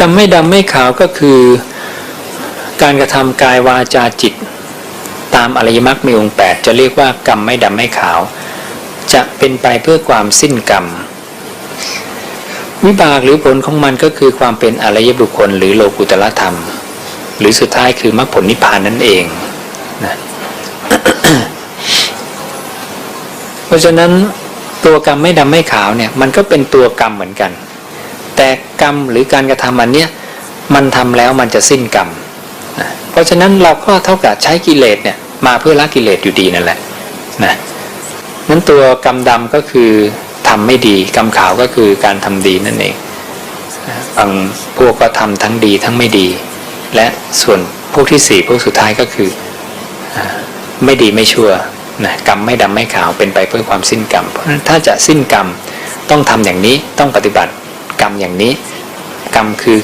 กรรมไม่ดำไม่ขาวก็คือ การกระทำกายวาจาจิต ตามอริยมรรคมีองค์แปดจะเรียกว่ากรรมไม่ดำไม่ขาว จะเป็นไปเพื่อความสิ้นกรรม วิบากหรือผลของมันก็คือความเป็นอริยบุคคล หรือโลกุตละธรรม หรือสุดท้ายคือมรรคผลนิพพานนั่นเองนะเพราะฉะนั้นตัวกรรมไม่ดำไม่ขาวเนี่ยมันก็เป็นตัวกรรมเหมือนกัน แต่กรรมหรือการกระทำอันเนี้ยมันทำแล้วมันจะสิ้นกรรมนะเพราะฉะนั้นเราก็เท่ากับใช้กิเลสเนี่ยมาเพื่อละกิเลสอยู่ดีนั่นแหละนะนั้นตัวกรรมดำก็คือทำไม่ดีกรรมขาวก็คือการทำดีนั่นเองบางพวกก็ทำทั้งดีทั้งไม่ดี และส่วนพวกที่สี่พวกสุดท้ายก็คือไม่ดีไม่ชั่วนะกรรมไม่ดำไม่ขาวเป็นไปเพื่อความสิ้นกรรมเพราะฉะนั้นถ้าจะสิ้นกรรมต้องทำอย่างนี้ต้องปฏิบัติ กรรมอย่างนี้ กรรมคือ